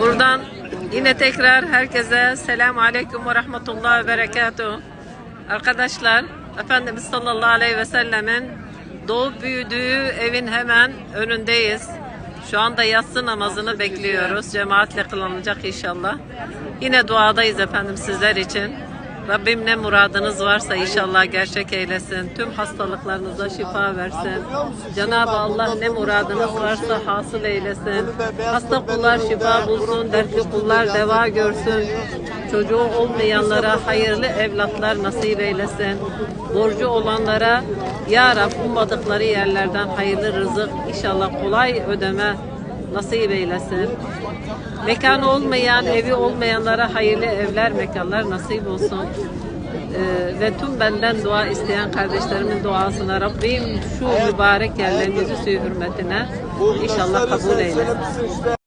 Buradan yine tekrar herkese selamun aleyküm ve rahmetullah ve berekatuhu. Arkadaşlar Efendimiz sallallahu aleyhi ve sellemin doğup büyüdüğü evin hemen önündeyiz. Şu anda yatsı namazını bekliyoruz. Cemaatle kılınacak inşallah. Yine duadayız efendim sizler için. Rabbim ne muradınız varsa inşallah gerçek eylesin. Tüm hastalıklarınıza şifa versin. Cenab-ı Allah ne muradınız varsa hasıl eylesin. Hasta kullar şifa bulsun, dertli kullar deva görsün. Çocuğu olmayanlara hayırlı evlatlar nasip eylesin. Borcu olanlara Ya Rab ummadıkları yerlerden hayırlı rızık inşallah kolay ödeme nasip eylesin. Mekanı olmayan, evi olmayanlara hayırlı evler, mekanlar nasip olsun. Ee, ve tüm benden dua isteyen kardeşlerimin duasına Rabbim şu mübarek yerlerimizi suyu hürmetine inşallah kabul eylesin.